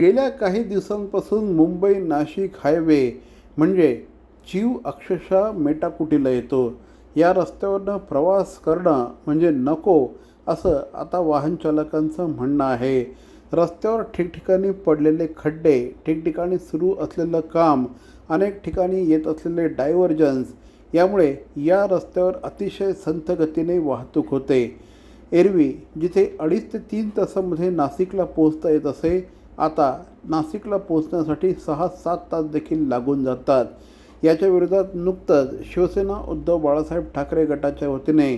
गेल्या काही दिवसांपासून मुंबई नाशिक हायवे म्हणजे जीव अक्षरशः मेटाकुटीला येतो. या रस्त्यावरनं प्रवास करणं म्हणजे नको असं आता वाहन चालकांचं म्हणणं आहे. रस्त्यावर ठिकठिकाणी पडलेले खड्डे ठिकठिकाणी सुरू असलेलं काम अनेक ठिकाणी येत असलेले डायव्हर्जन्स यामुळे या रस्त्यावर अतिशय संथ गतीने वाहतूक होते. एरवी जिथे अडीच ते तीन तासामध्ये नाशिकला पोहोचता येत असे आता नाशिकला पोहोचण्यासाठी सहा सात तास देखील लागून जातात. याच्या विरोधात नुकतंच शिवसेना उद्धव बाळासाहेब ठाकरे गटाच्या वतीने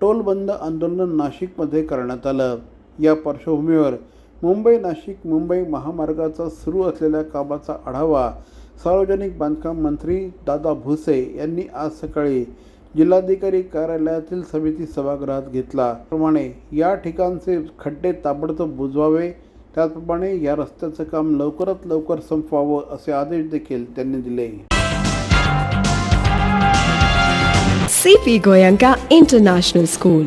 टोलबंद आंदोलन नाशिकमध्ये करण्यात आलं. या पार्श्वभूमीवर मुंबई नाशिक मुंबई महामार्गाचा सुरू असलेल्या कामाचा आढावा सार्वजनिक बांधकाम मंत्री दादा भुसे यांनी आज सकाळी जिल्हाधिकारी कार्यालयातील समिती सभागृहात घेतला. प्रमाणे या ठिकाणचे खड्डे ताबडतोब बुजवावे त्याचप्रमाणे या रस्त्याचं काम लवकरात लवकर संपवावं असे आदेश देखील त्यांनी दिले CP Goyanka International School,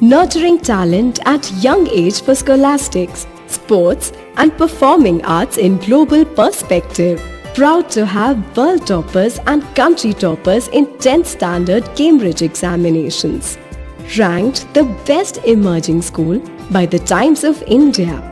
nurturing talent at young age for scholastics, sports, and performing arts in global perspective. Proud to have world toppers and country toppers in 10th standard Cambridge examinations. Ranked the best emerging school by the Times of India